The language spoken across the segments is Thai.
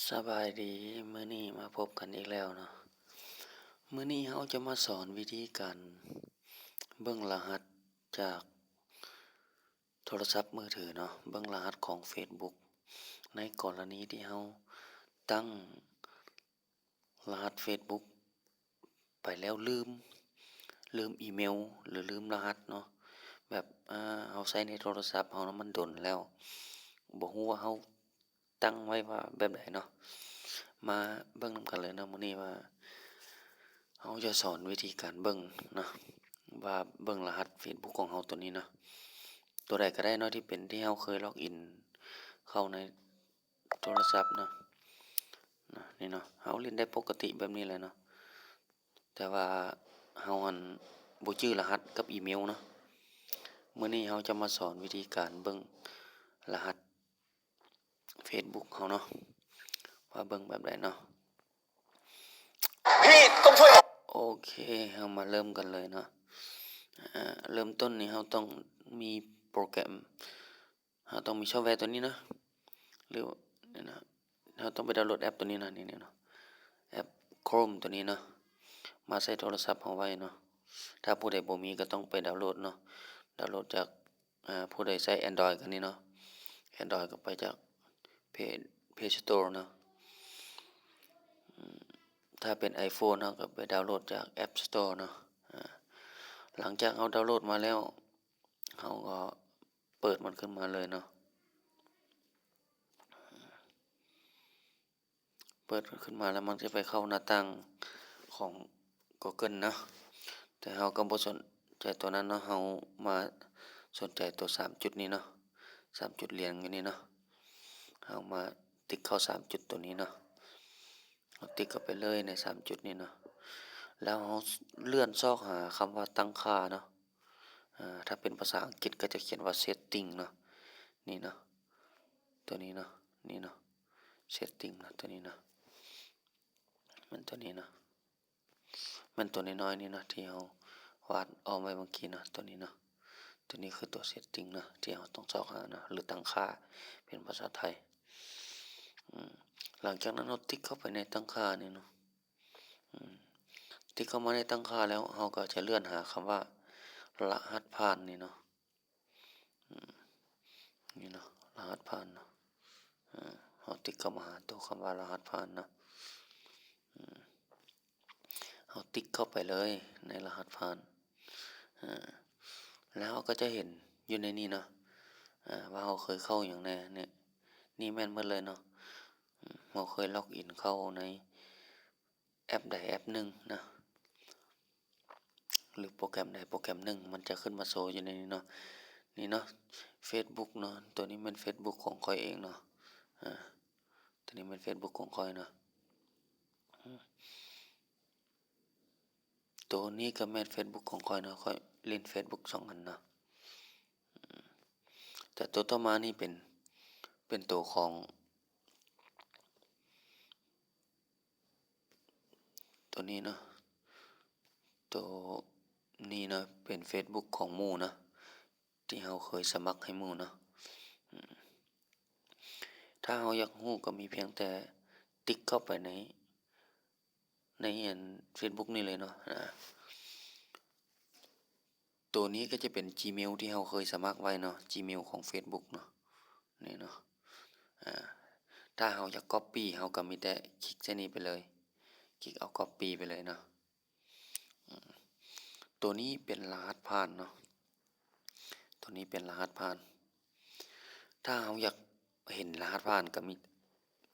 สบายดีมื้อนี้มาพบกันอีกแล้วเนาะมื้อนี้เราจะมาสอนวิธีการเบิ่งรหัสจากโทรศัพท์มือถือเนาะเบิ่งรหัสของ Facebook ในกรณีที่เราตั้งรหัส Facebook ไปแล้วลืม ลืมอีเมล หรือลืมรหัสเนาะแบบอ่าเราใช้ในโทรศัพท์เรานะมันดนแล้วบ่ฮู้ว่าเรา ตั้งไว้ว่าแบบไหนเนาะมาเบิ่งนำกันเลยเนาะมื้อนี้ว่าเราจะสอนวิธีการเบิ่งเนาะว่าเบิ่งรหัส Facebook ของเราตัวนี้เนาะตัวใดก็ได้เนาะที่เป็นที่เราเคยล็อกอินเข้าในโทรศัพท์เนาะนะนี่เนาะเราเล่นได้ปกติแบบนี้เลยเนาะแต่ว่าเราอันบ่ชื่อรหัสกับอีเมลเนาะมื้อนี้เราจะมาสอนวิธีการเบิ่งรหัส Facebook เขาเนาะว่าเบิ่งแบบใดเนาะพี่ต้องช่วยโอเคเรามาเริ่มกันเลยเนาะอ่าเริ่มต้นนี่เราต้องมีโปรแกรมเราต้องมีซอฟต์แวร์ตัวนี้เนาะหรือเนี่ยนะเราต้องไปดาวน์โหลดแอปตัวนี้นะนี่ๆเนาะแอป Chrome ตัวนี้เนาะมาใส่โทรศัพท์เราไว้เนาะถ้าผู้ใดบ่มีก็ต้องไปดาวน์โหลดเนาะดาวน์โหลดจากอ่าผู้ใดใช้ Android กันนี่เนาะ Android ก็ไปจาก เพจ Play Store เนาะถ้าเป็น iPhone เราก็ไปดาวน์โหลดจาก App Store เนาะหลังจากเราดาวน์โหลดมาแล้วเราก็เปิดมันขึ้นมาเลยเนาะเปิดขึ้นมาแล้วมันจะไปเข้าหน้าต่างของ Google เนาะแต่เราก็บ่สนใจตัวนั้นเนาะเรามาสนใจตัว 3 จุดนี้เนาะ3 จุดเรียญอันนี้เนาะ เรามาติ๊กเข้า3จุดตัวนี้เนาะเราติ๊กเข้าไปเลยใน3จุดนี้เนาะแล้วเราเลื่อนซอกหาคำว่าตั้งค่าเนาะอ่าถ้าเป็นภาษาอังกฤษก็จะเขียนว่า setting เนาะนี่เนาะตัวนี้เนาะนี่เนาะ setting เนาะตัวนี้เนาะมันตัวนี้เนาะมันตัวน้อยๆนี่เนาะที่เราวาดเอาไว้เมื่อกี้เนาะตัวนี้เนาะตัวนี้คือตัว setting เนาะที่เราต้องซอกหาเนาะหรือตั้งค่าเป็นภาษาไทย หลังจากนั้นเราติ๊กเข้าไปในตั้งค่านี่เนาะติ๊กเข้ามาในตั้งค่าแล้วเราก็จะเลื่อนหาคำว่ารหัสผ่านนี่เนาะนี่เนาะรหัสผ่านเนาะเราติ๊กเข้ามาหาตัวคำว่ารหัสผ่านเนาะเราติ๊กเข้าไปเลยในรหัสผ่านอ่าแล้วเราก็จะเห็นอยู่ในนี้เนาะอ่าว่าเราเคยเข้าอย่างแน่เนี่ยนี่แม่นหมดเลยเนาะ เราเคยล็อกอินเข้าในแอปใดแอปหนึ่งนะหรือโปรแกรมใดโปรแกรมหนึ่งมันจะขึ้นมาโชว์อยู่ในนี้เนาะนี่เนาะ Facebook เนาะตัวนี้เป็น Facebook ของข้อยเองเนาะอ่าตัวนี้เป็น Facebook ของข้อยเนาะตัวนี้ก็แม่น Facebook ของข้อยเนาะข้อยเล่น Facebook สองอันเนาะแต่ตัวต่อมานี่เป็นเป็นตัวของ ตัวนี้เนาะตัวนี้เนาะเป็น Facebook ของหมูเนาะที่เราเคยสมัครให้หมูเนาะถ้าเราอยากรู้ก็มีเพียงแต่ติ๊กเข้าไปใน ในอัน Facebook นี่เลยเนาะอ่าตัวนี้ก็จะเป็น Gmail ที่เราเคยสมัครไว้เนาะ Gmail ของ Facebook เนาะนี่เนาะถ้าเราอยาก copy เราก็มีแต่คลิกใส่นี้ไปเลย คลิกเอา copy ไปเลยเนาะตัวนี้เป็นรหัสผ่านเนาะตัวนี้เป็นรหัสผ่าน ถ้าเราอยากเห็นรหัสผ่านก็มี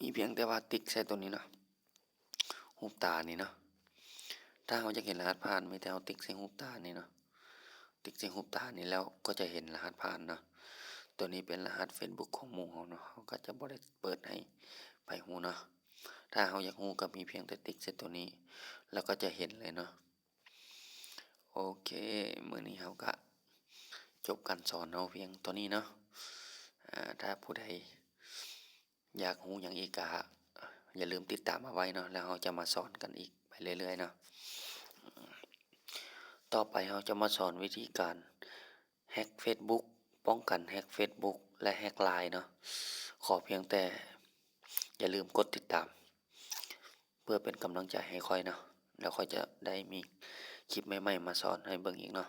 มีเพียงแต่ว่าติ๊กใส่ตัวนี้เนาะรูตานี่เนาะถ้าเราอยากเห็นรหัสผ่านมีแต่เราติ๊กใส่รูตานี่เนาะติ๊กใส่รูตานี่แล้วก็จะเห็นรหัสผ่านเนาะตัวนี้เป็นรหัส Facebook ของหมู่เราเนาะเราก็จะบ่ได้เปิดให้ไผรู้เนาะ ถ้าเราอยากรู้ก็มีเพียงแต่ติ๊กใส่ตัวนี้ แล้วก็จะเห็นเลยเนาะโอเคมื้อนี้เราก็จบการสอนเราเพียงตัวนี้เนาะถ้าผู้ใดอยากรู้หยังอีกก็อย่าลืมติดตามเอาไว้เนาะแล้วเราจะมาสอนกันอีกไปเรื่อยๆเนาะต่อไปเราจะมาสอนวิธีการแฮ็ก Facebook ป้องกันแฮ็ก Facebook และแฮ็ก LINE เนาะขอเพียงแต่ อย่าลืมกดติดตาม เพื่อเป็นกำลังใจให้ค่อยเนาะแล้วค่อยจะได้มีคลิปใหม่ๆมาสอนให้เบิ่งอีกเนาะ